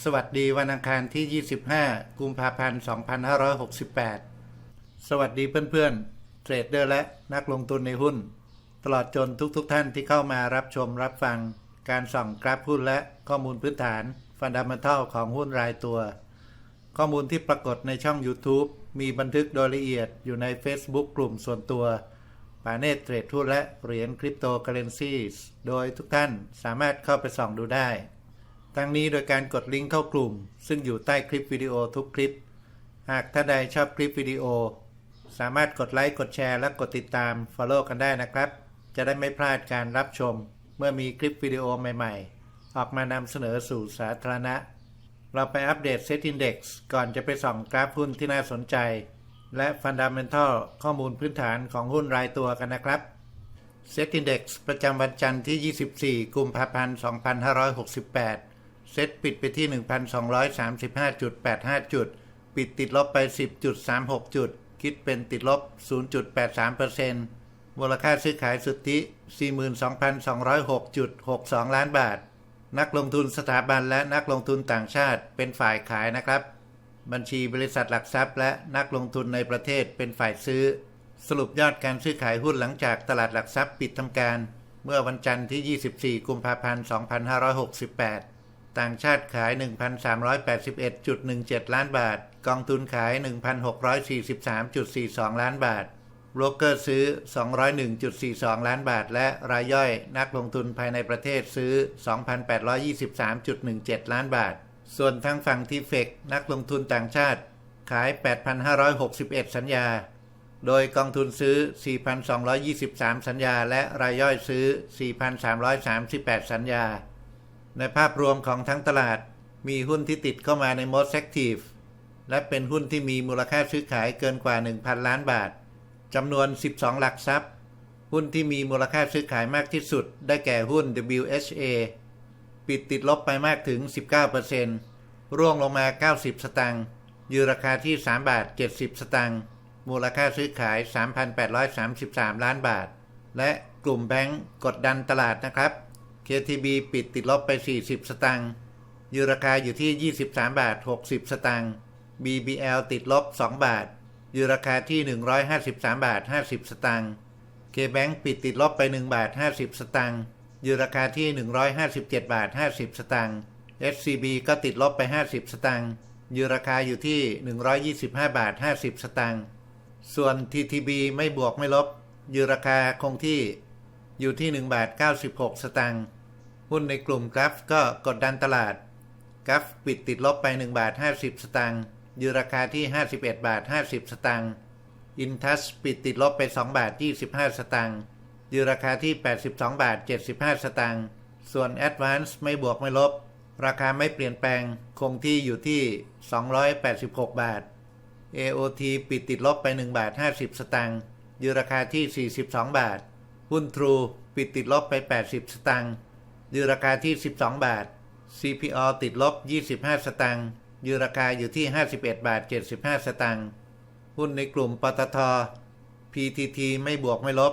สวัสดีวันอังคารที่ 25 กุมภาพันธ์ 2568 สวัสดีเพื่อนๆ เทรดเดอร์และนักลงทุนในหุ้น ตลอดจนทุกๆทท่านที่เข้ามารับชมรับฟัง การส่องกราฟหุ้นและข้อมูลพื้นฐานฟันดัมเมทัลของหุ้นรายตัว ข้อมูลที่ปรากฏในช่อง YouTube มีบันทึกโดยละเอียดอยู่ใน Facebook กลุ่มส่วนตัวปาเนตเทรดหุ้นและเหรียญคริปโตเคอเรนซีโดยทุกท่านสามารถเข้าไปส่องดูได้ ทั้งนี้โดยการกดลิงก์เข้ากลุ่ม ซึ่งอยู่ใต้คลิปวิดีโอทุกคลิป หากท่านใดชอบคลิปวิดีโอ สามารถกดไลค์ กดแชร์ และกดติดตาม Follow กันได้นะครับ จะได้ไม่พลาดการรับชม เมื่อมีคลิปวิดีโอใหม่ ๆ ออกมานำเสนอสู่สาธารณะ เราไปอัปเดต Set Index ก่อนจะไปส่องกราฟหุ้นที่น่าสนใจ และ Fundamental ข้อมูลพื้นฐานของหุ้นรายตัวกันนะครับ Set Index ประจำวันจันทร์ที่ 24 กุมภาพันธ์ 2568 เซตปิดไปที่ 1,235.85 จุด ปิดติดลบไป 10.36 จุด คิดเป็นติดลบ 0.83%มูลค่าซื้อขายสุทธิ 42,206.62 ล้านบาท นักลงทุนสถาบันและนักลงทุนต่างชาติเป็นฝ่ายขายนะครับ บัญชีบริษัทหลักทรัพย์ และนักลงทุนในประเทศเป็นฝ่ายซื้อ สรุปยอดการซื้อขายหุ้นหลังจากตลาดหลักทรัพย์ปิดทำการ เมื่อวันจันทร์ที่ 24 กุมภาพันธ์ 2568 ต่างชาติขาย 1,381.17 ล้านบาท กองทุนขาย 1,643.42 ล้านบาทโบรกเกอร์ซื้อ 201.42 ล้านบาท และรายย่อยนักลงทุนภายในประเทศซื้อ 2,823.17 ล้านบาท ส่วนทางฝั่งทีเฟกนักลงทุนต่างชาติ ขาย 8,561 สัญญา โดยกองทุนซื้อ 4,223 สัญญา และรายย่อยซื้อ 4,338 สัญญา ในภาพรวมของทั้งตลาด มีหุ้นที่ติดเข้ามาใน Most Active และเป็นหุ้นที่มีมูลค่าซื้อขายเกินกว่า 1,000 ล้านบาทจำนวน 12 หลักทรัพย์ หุ้นที่มีมูลค่าซื้อขายมากที่สุด ได้แก่หุ้น WHA ปิดติดลบไปมากถึง 19%ร่วงลงมา 90 สตางค์ยืนราคาที่ 3 บาท 70 สตางค์มูลค่าซื้อขาย 3,833 ล้านบาท และกลุ่มแบงก์กดดันตลาดนะครับ KTB ปิดติดลบไป 40 สตางค์ยืนราคาอยู่ที่ 23 บาท 60 สตางค์ BBL ติดลบ 2 บาทยืนราคาที่ 153 บาท 50 สตางค์ KBank ปิดติดลบไป 1 บาท 50 สตางค์ยืนราคาที่ 157 บาท 50 สตางค์ SCB ก็ติดลบไป 50 สตางค์ยืนราคาอยู่ที่ 125 บาท 50 สตางค์ ส่วน TTB ไม่บวกไม่ลบยืนราคาคงที่ อยู่ที่ 1 บาท 96 สตางค์หุ้นในกลุ่มกราฟก็กดดันตลาดกราฟปิดติดลบไป 1 บาท 50 สตางค์ยืนราคาที่ 51 บาท 50 สตางค์อินทัสปิดติดลบไป 2 บาท 25 สตางค์ยืนราคาที่ 82 บาท 75 สตางค์ส่วน Advance ไม่บวกไม่ลบ ราคาไม่เปลี่ยนแปลงคงที่อยู่ที่ 286 บาท AOT ปิดติดลบไป 1 บาท 50 สตางค์ยืนราคาที่ 42 บาท หุ้น True ปิดติดลบไป 80 สตางค์ยืนราคาที่ 12 บาท CPO ติดลบ 25 สตางค์ยืนราคาอยู่ที่ 51 บาท 75 สตางค์หุ้นในกลุ่มปตท PTT ไม่บวกไม่ลบ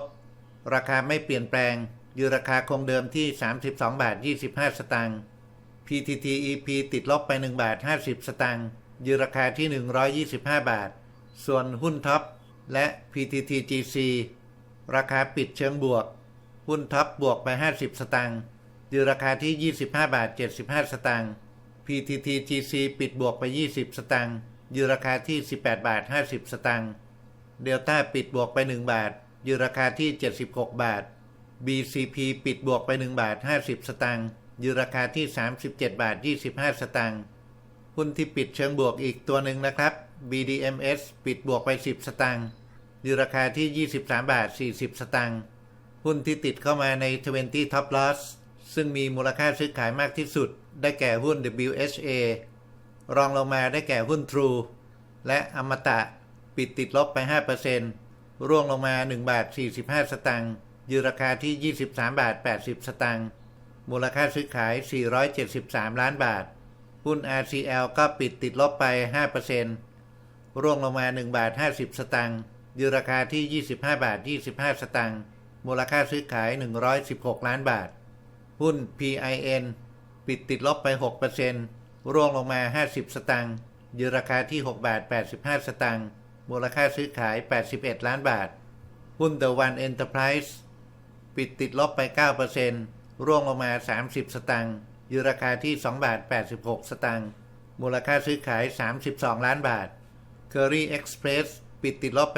ราคาไม่เปลี่ยนแปลง ยืนราคาคงเดิมที่ 32 บาท 25 สตางค์ PTT EP ติดลบไป 1 บาท 50 สตางค์ยืนราคาที่ 125 บาท ส่วนหุ้นท็อปและ PTT GC ราคาปิดเชิงบวก หุ้นท็อปบวกไป 50 สตางค์ยืนราคาที่ 25 บาท 75 สตางค์ PTT GC ปิดบวกไป 20 สตางค์ยืนราคาที่ 18 บาท 50 สตางค์เดลต้าปิดบวกไป 1 บาทยืนราคาที่ 76 บาท BCP ปิดบวกไป 1 บาท 50 สตางค์ยืนราคาที่ 37 บาท 25 สตางค์หุ้นที่ปิดเชิงบวกอีกตัวหนึ่งนะครับ BDMs ปิดบวกไป 10 สตางค์ อยืนราคาที่ 23 บาท 40 สตางค์หุ้นที่ติดเข้ามาใน 20 Top Loss ซึ่งมีมูลค่าซื้อขายมากที่สุด ได้แก่หุ้น WHA รองลงมาได้แก่หุ้น True และอมตะปิดติดลบไป 5%ร่วงลงมา 1 บาท 45 สตางค์ยืนราคาที่ 23 บาท 80 สตางค์มูลค่าซื้อขาย 473 ล้านบาท หุ้น RCL ก็ปิดติดลบไป 5%ร่วงลงมา 1 บาท 50 สตางค์ ยืนราคาที่ 25 บาท 25 สตางค์ มูลค่าซื้อขาย 116 ล้านบาท หุ้น PIN ปิดติดลบไป 6%ร่วงลงมา 50 สตางค์ ยืนราคาที่ 6 บาท 85 สตางค์ มูลค่าซื้อขาย 81 ล้านบาท หุ้น The One Enterprise ปิดติดลบไป 9%ร่วงลงมา 30 สตางค์ ยืนราคาที่ 2 บาท 86 สตางค์ มูลค่าซื้อขาย 32 ล้านบาท Curry Express ปิดติดลบไป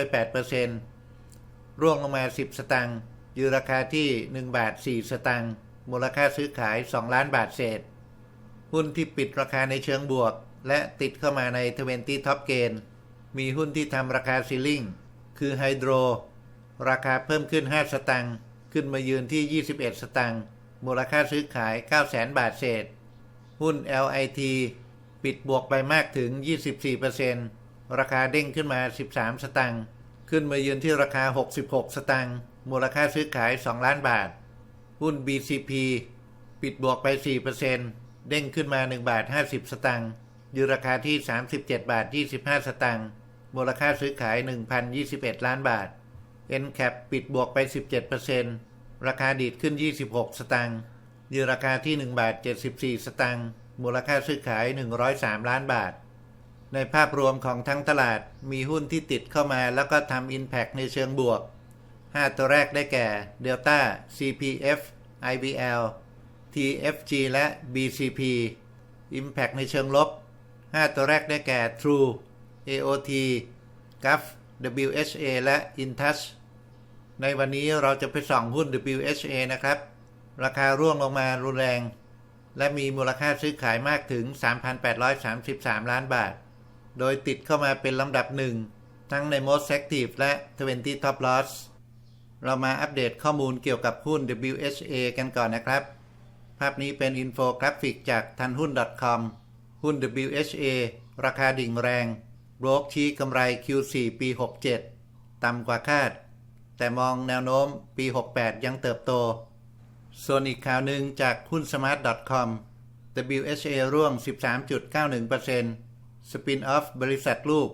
8%ร่วงลงมา 10 สตางค์ยืนราคาที่ 1 บาท 4 สตางค์มูลค่าซื้อขาย 2 ล้านบาทเศษ หุ้นที่ปิดราคาในเชิงบวก และติดเข้ามาใน 20 Top Gain มีหุ้นที่ทำราคาซีลิงคือไฮโดรราคาเพิ่มขึ้น 5 สตางค์ขึ้นมายืนที่ 21 สตางค์มูลค่าซื้อขาย 9 0 0 0 0 0 บาทเศษ หุ้น LIT ปิดบวกไปมากถึง 24% ราคาเด้งขึ้นมา 13 สตางค์ขึ้นมายืนที่ราคา 66 สตางค์มูลค่าซื้อขาย 2 ล้านบาท หุ้น BCP ปิดบวกไป 4%เด้งขึ้นมา 1 บาท 50 สตางค์ยืนราคาที่ 37 บาท 25 สตางค์มูลค่าซื้อขาย 1,021 ล้านบาท NCAP ปิดบวกไป 17%ราคาดีดขึ้น 26 สตางค์ยืนราคาที่ 1 บาท 74 สตางค์มูลค่าซื้อขาย 103 ล้านบาท ในภาพรวมของทั้งตลาดมีหุ้นที่ติดเข้ามาแล้วก็ทำ Impact ในเชิงบวก 5 ตัวแรกได้แก่ Delta CPF IBL TFG และ BCP Impact ในเชิงลบ 5 ตัวแรกได้แก่ True AOT GUF WHA และ Intouch ในวันนี้เราจะไปส่องหุ้น WHA นะครับ ราคาร่วงลงมารุนแรง และมีมูลค่าซื้อขายมากถึง 3,833 ล้านบาท โดยติดเข้ามาเป็นลำดับหนึ่งทั้งใน Most Active และ 20 Top Loss เรามาอัปเดตข้อมูลเกี่ยวกับหุ้น WHA กันก่อนนะครับ ภาพนี้เป็นอินโฟกราฟิกจากทันหุ้น .com หุ้น WHA ราคาดิ่งแรงโบรกชี้กำไร Q4 ปี 67 ต่ำกว่าคาด แต่มองแนวโน้มปี 68 ยังเติบโต ส่วนอีกข่าวหนึ่งจากหุ้น smart.com WHA ร่วง 13.91% สปินออฟบริษัทลูก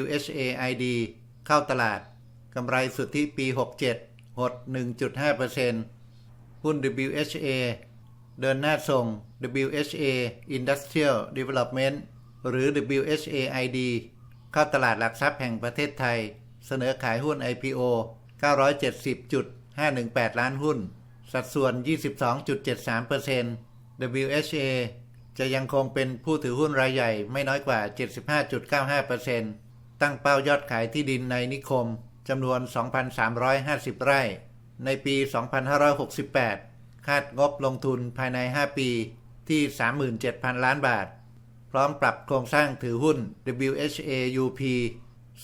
WHA ID เข้าตลาด กำไรสุทธิปี 67 หด 1.5%หุ้น WHA เดินหน้าส่ง WHA Industrial Development หรือ WHAID เข้าตลาดหลักทรัพย์แห่งประเทศไทย เสนอขายหุ้น IPO 970.518 ล้านหุ้น สัดส่วน 22.73% WHA จะยังคงเป็นผู้ถือหุ้นรายใหญ่ไม่น้อยกว่า 75.95%ตั้งเป้ายอดขายที่ดินในนิคมจำนวน 2,350 ไร่ ในปี 2568 คาดงบลงทุนภายใน 5 ปีที่ 37,000 ล้านบาท พร้อมปรับโครงสร้างถือหุ้น WHA UP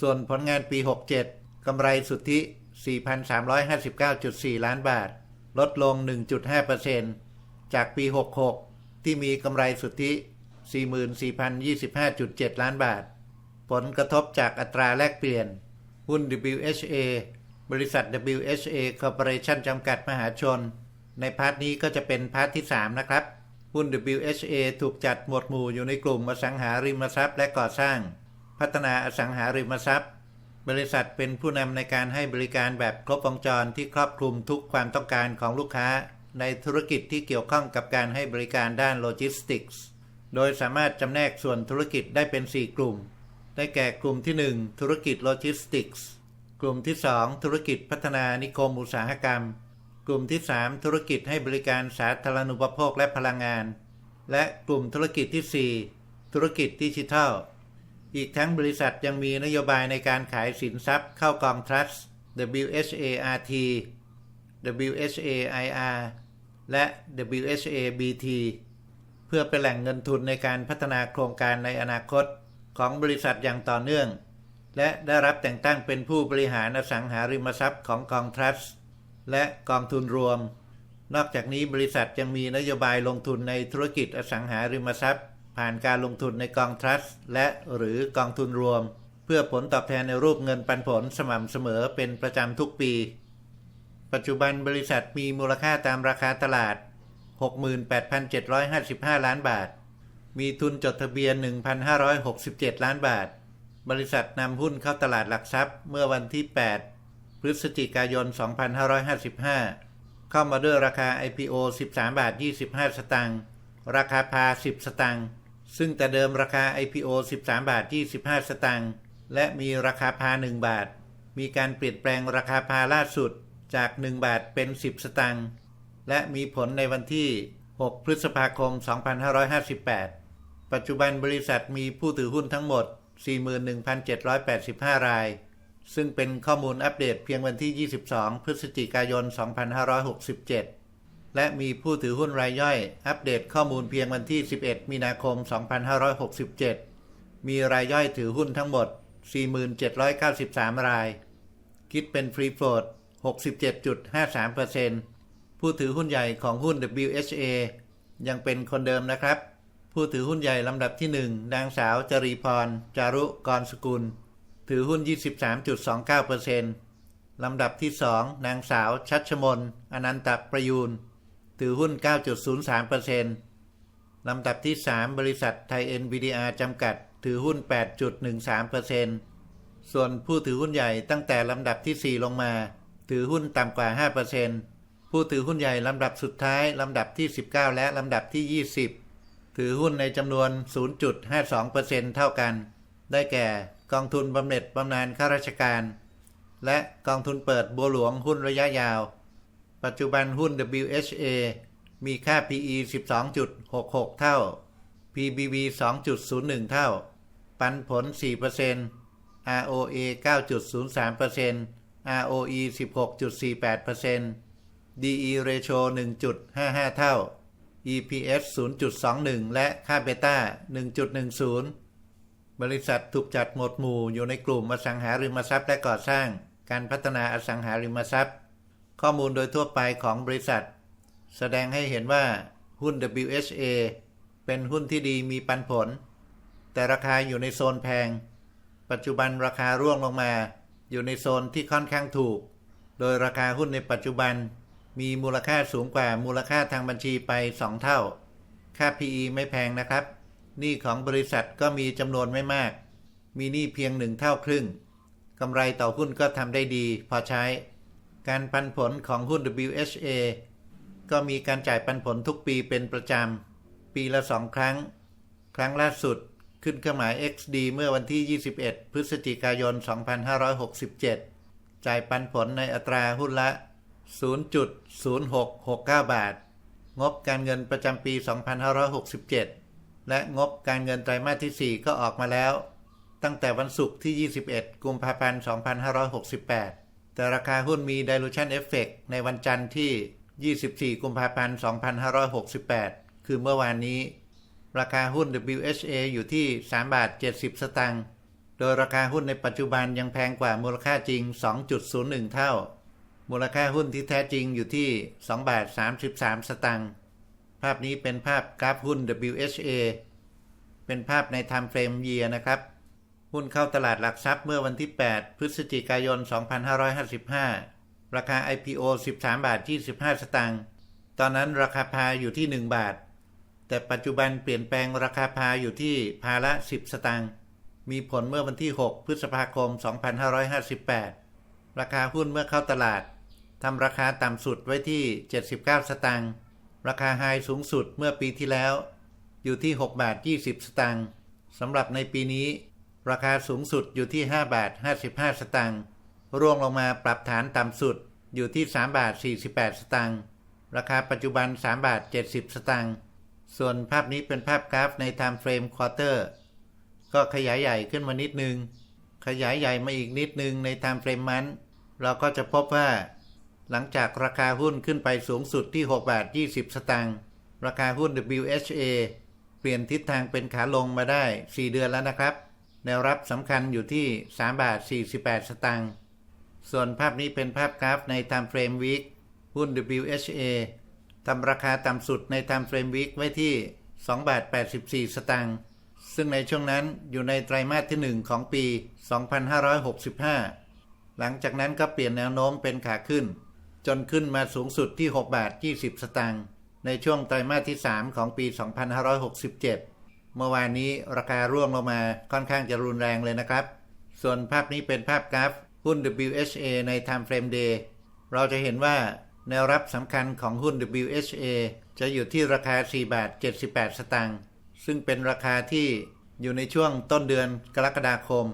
ส่วนผลงานปี 67 กำไรสุทธิ 4,359.4 ล้านบาท ลดลง 1.5%จากปี 66 ที่มีกำไรสุทธิ 44,025.7 ล้านบาท ผลกระทบจากอัตราแลกเปลี่ยน หุ้น WHA บริษัท WHA Corporation จำกัดมหาชน ในพาร์ทนี้ก็จะเป็นพาร์ทที่ 3 นะครับ หุ้น WHA ถูกจัดหมวดหมู่อยู่ในกลุ่มอสังหาริมทรัพย์และก่อสร้าง พัฒนาอสังหาริมทรัพย์ บริษัทเป็นผู้นำในการให้บริการแบบครบวงจรที่ครอบคลุมทุกความต้องการของลูกค้า ในธุรกิจที่เกี่ยวข้องกับการให้บริการด้านโลจิสติกส์ โดยสามารถจำแนกส่วนธุรกิจได้เป็น 4 กลุ่ม ได้แก่กลุ่มที่ 1 ธุรกิจโลจิสติกส์ กลุ่มที่ 2 ธุรกิจพัฒนานิคมอุตสาหกรรม กลุ่มที่ 3 ธุรกิจให้บริการสาธารณูปโภคและพลังงาน และกลุ่มธุรกิจที่ 4 ธุรกิจดิจิทัล อีกทั้งบริษัทยังมีนโยบายในการขายสินทรัพย์เข้ากองทรัสต์ WHART WHAIR และ WHABT เพื่อเป็นแหล่งเงินทุนในการพัฒนาโครงการในอนาคตของบริษัทอย่างต่อเนื่อง และได้รับแต่งตั้งเป็นผู้บริหารอสังหาริมทรัพย์ของกองทรัสต์และกองทุนรวม นอกจากนี้บริษัทยังมีนโยบายลงทุนในธุรกิจอสังหาริมทรัพย์ ผ่านการลงทุนในกองทรัสต์และหรือกองทุนรวม เพื่อผลตอบแทนในรูปเงินปันผลสม่ำเสมอเป็นประจำทุกปี ปัจจุบันบริษัทมีมูลค่าตามราคาตลาด 68,755 ล้านบาท มีทุนจดทะเบียน 1,567 ล้านบาท บริษัทนำหุ้นเข้าตลาดหลักทรัพย์เมื่อวันที่ 8 พฤศจิกายน 2555 เข้ามาด้วยราคา IPO 13 บาท 25 สตางค์ ราคาพา 10 สตางค์ ซึ่งแต่เดิมราคา IPO 13 บาท 25 สตางค์ และมีราคาพา 1 บาท มีการเปลี่ยนแปลงราคาพาล่าสุด จาก 1 บาทเป็น 10 สตางค์และมีผลในวันที่ 6 พฤษภาคม 2558 ปัจจุบันบริษัทมีผู้ถือหุ้นทั้งหมด 41,785 ราย ซึ่งเป็นข้อมูลอัปเดตเพียงวันที่ 22 พฤศจิกายน 2567 และมีผู้ถือหุ้นรายย่อย อัปเดตข้อมูลเพียงวันที่ 11 มีนาคม 2567 มีรายย่อยถือหุ้นทั้งหมด 4793 ราย คิดเป็นฟรีโฟลด 67.53%ผู้ถือหุ้นใหญ่ของหุ้น WHA ยังเป็นคนเดิมนะครับ ผู้ถือหุ้นใหญ่ลำดับที่ 1 นางสาวจรีพร จารุกรสกุล ถือหุ้น 23.29%ลำดับที่ 2 นางสาวชัชมน อนันตประยูน ถือหุ้น 9.03%ลำดับที่ 3 บริษัทไทย NVDR จำกัด ถือหุ้น 8.13%ส่วนผู้ถือหุ้นใหญ่ตั้งแต่ลำดับที่ 4 ลงมา ถือหุ้นต่ำกว่า 5%ผู้ถือหุ้นใหญ่ลำดับสุดท้ายลำดับที่ 19 และลำดับที่ 20 ถือหุ้นในจำนวน 0.52%เท่ากัน ได้แก่กองทุนบำเหน็จบำนาญข้าราชการ และกองทุนเปิดบัวหลวงหุ้นระยะยาว ปัจจุบันหุ้น WHA มีค่า PE 12.66 เท่า PBV 2.01 เท่า ปันผล 4% ROA 9.03% ROE 16.48% DE ratio 1.55 เท่า EPS 0.21 และค่าเบต้า 1.10 บริษัทถูกจัดหมวดหมู่อยู่ในกลุ่มอสังหาริมทรัพย์และก่อสร้าง การพัฒนาอสังหาริมทรัพย์ ข้อมูลโดยทั่วไปของบริษัท แสดงให้เห็นว่าหุ้น WHA เป็นหุ้นที่ดีมีปันผล แต่ราคาอยู่ในโซนแพง ปัจจุบันราคาร่วงลงมา อยู่ในโซนที่ค่อนข้างถูก โดยราคาหุ้นในปัจจุบัน มีมูลค่าสูงกว่ามูลค่าทางบัญชีไป 2 เท่า ค่า PE ไม่แพงนะครับ หนี้ของบริษัทก็มีจำนวนไม่มาก มีหนี้เพียงหนึ่งเท่าครึ่งกำไรต่อหุ้นก็ทำได้ดี พอใช้ การปันผลของหุ้น WHA ก็มีการจ่ายปันผลทุกปีเป็นประจำ ปีละสองครั้ง ครั้งล่าสุด ขึ้นเครื่องหมาย XD เมื่อวันที่ 21 พฤศจิกายน 2567 จ่ายปันผลในอัตราหุ้นละ 0.0669 บาท งบการเงินประจำปี 2567 และงบการเงินไตรมาสที่ 4 ก็ออกมาแล้ว ตั้งแต่วันศุกร์ที่ 21 กุมภาพันธ์ 2568 แต่ราคาหุ้นมี dilution effect ในวันจันทร์ที่ 24 กุมภาพันธ์ 2568 คือเมื่อวานนี้ ราคาหุ้น WHA อยู่ที่ 3 บาท 70 สตางค์ โดยราคาหุ้นในปัจจุบันยังแพงกว่ามูลค่าจริง 2.01 เท่า มูลค่าหุ้นที่แท้จริงอยู่ที่ 2 บาท 33 สตางค์ ภาพนี้เป็นภาพกราฟหุ้น WHA เป็นภาพใน Time Frame Year นะครับ หุ้นเข้าตลาดหลักทรัพย์เมื่อวันที่ 8 พฤศจิกายน 2555 ราคา IPO 13 บาท 25 สตางค์ ตอนนั้นราคาพาอยู่ที่ 1 บาท แต่ปัจจุบันเปลี่ยนแปลงราคาพาอยู่ที่พาละ 10 สตางค์ มีผลเมื่อวันที่ 6 พฤษภาคม 2558 ราคาหุ้นเมื่อเข้าตลาดทำราคาต่ำสุดไว้ที่ 79 สตางค์ ราคาไฮสูงสุดเมื่อปีที่แล้ว อยู่ที่ 6 บาท 20 สตางค์สำหรับในปีนี้ ราคาสูงสุดอยู่ที่ 5 บาท 55 สตางค์ ร่วงลงมาปรับฐานต่ำสุดอยู่ที่ 3 บาท 48 สตางค์ ราคาปัจจุบัน 3 บาท 70 สตางค์ ส่วนภาพนี้เป็นภาพกราฟใน Time Frame Quarter ก็ขยายใหญ่ขึ้นมานิดนึง ขยายใหญ่มาอีกนิดนึงใน Time Frame มันเราก็จะพบว่า หลังจากราคาหุ้นขึ้นไปสูงสุดที่ 6 บาท 20 สตางค์ราคาหุ้น WHA เปลี่ยนทิศทางเป็นขาลงมาได้ 4 เดือนแล้วนะครับ แนวรับสำคัญอยู่ที่ 3 บาท 48 สตางค์ส่วนภาพนี้เป็นภาพกราฟใน Time Frame Week หุ้น WHA ทำราคาต่ำสุดใน Time Frame Week ไว้ที่ 2 บาท 84 สตางค์ ซึ่งในช่วงนั้นอยู่ในไตรมาสที่ 1 ของปี 2565 หลังจากนั้นก็เปลี่ยนแนวโน้มเป็นขาขึ้น จนขึ้นมาสูงสุดที่ 6 บาท 20 สตางค์ ในช่วงไตรมาสที่ 3 ของปี 2567 เมื่อวานนี้ราคาร่วงลงมาค่อนข้างจะรุนแรงเลยนะครับ ส่วนภาพนี้เป็นภาพกราฟหุ้น WHA ใน Time Frame Day เราจะเห็นว่า แนวรับสำคัญของหุ้น WHA จะอยู่ที่ราคา 4 บาท 78 สตางค์ ซึ่งเป็นราคาที่อยู่ในช่วงต้นเดือนกรกฎาคม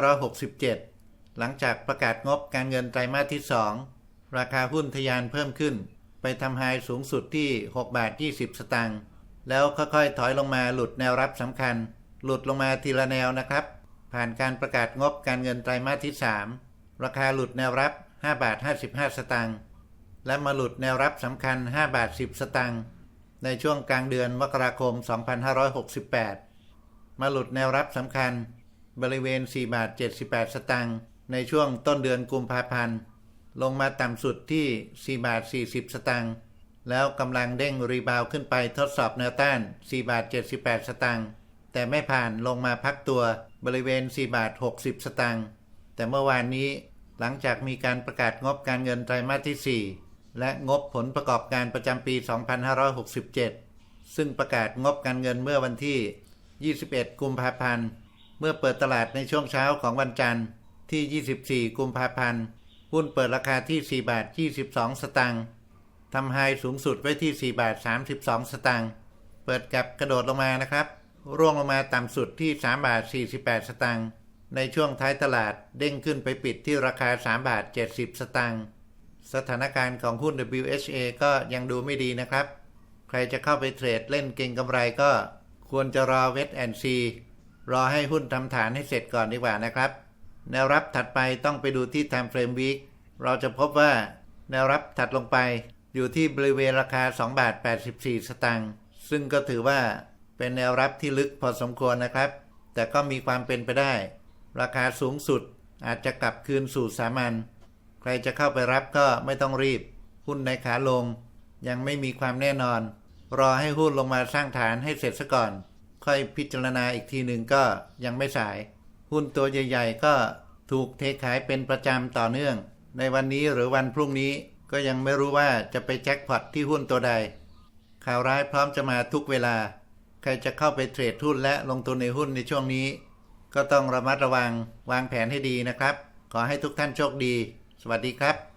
2567 หลังจากประกาศงบการเงินไตรมาสที่ 2 ราคาหุ้นทะยานเพิ่มขึ้น ไปทำไฮสูงสุดที่ 6 บาท 20 สตางค์ แล้วค่อยๆ ถอยลงมาหลุดแนวรับสำคัญ หลุดลงมาทีละแนวนะครับ ผ่านการประกาศงบการเงินไตรมาสที่ 3 ราคาหลุดแนวรับ 5 บาท 55 สตางค์ และมาหลุดแนวรับสำคัญ 5 บาท 10 สตางค์ในช่วงกลางเดือนมกราคม 2568 มาหลุดแนวรับสำคัญ บริเวณ 4 บาท 78 สตางค์ในช่วงต้นเดือนกุมภาพันธ์ ลงมาต่ำสุดที่ 4 บาท 40 สตางค์แล้วกำลังเด้งรีบาวขึ้นไปทดสอบแนวต้าน 4 บาท 78 สตางค์แต่ไม่ผ่านลงมาพักตัวบริเวณ 4 บาท 60 สตางค์แต่เมื่อวานนี้หลังจากมีการประกาศงบการเงินไตรมาสที่ 4 และงบผลประกอบการประจำปี 2567 ซึ่งประกาศงบการเงินเมื่อวันที่ 21 กุมภาพันธ์ เมื่อเปิดตลาดในช่วงเช้าของวันจันทร์ที่ 24 กุมภาพันธ์ หุ้นเปิดราคาที่ 4 บาท 22 สตางค์ ทำไฮสูงสุดไว้ที่ 4 บาท 32 สตางค์ เปิดกับกระโดดลงมานะครับ ร่วงลงมาต่ำสุดที่ 3 บาท 48 สตางค์ ในช่วงท้ายตลาดเด้งขึ้นไปปิดที่ราคา 3 บาท 70 สตางค์ สถานการณ์ของหุ้น WHA ก็ยังดูไม่ดีนะครับ ใครจะเข้าไปเทรดเล่นเก่งกำไรก็ควรจะรอเวทแอนซีรอให้หุ้นทำฐานให้เสร็จก่อนดีกว่านะครับ แนวรับถัดไปต้องไปดูที่ Time Frame Week เราจะพบว่าแนวรับถัดลงไปอยู่ที่บริเวณราคา 2 บาท 84 สตางค์ ซึ่งก็ถือว่าเป็นแนวรับที่ลึกพอสมควรนะครับ แต่ก็มีความเป็นไปได้ ราคาสูงสุดอาจจะกลับคืนสู่สามัญ รจะเข้าไปรับก็ไม่ต้องรีบ หุ้นในขาลง ยังไม่มีความแน่นอน รอให้หุ้นลงมาสร้างฐานให้เสร็จซะก่อน ค่อยพิจารณาอีกทีหนึ่งก็ยังไม่สาย หุ้นตัวใหญ่ ๆ ก็ถูกเทขายเป็นประจำต่อเนื่อง ในวันนี้หรือวันพรุ่งนี้ก็ยังไม่รู้ว่าจะไปแจ็คพอตที่หุ้นตัวใด ข่าวร้ายพร้อมจะมาทุกเวลา ใครจะเข้าไปเทรดหุ้นและลงทุนในหุ้นในช่วงนี้ ก็ต้องระมัดระวังวางแผนให้ดีนะครับ ขอให้ทุกท่านโชคดี วัสดีครับ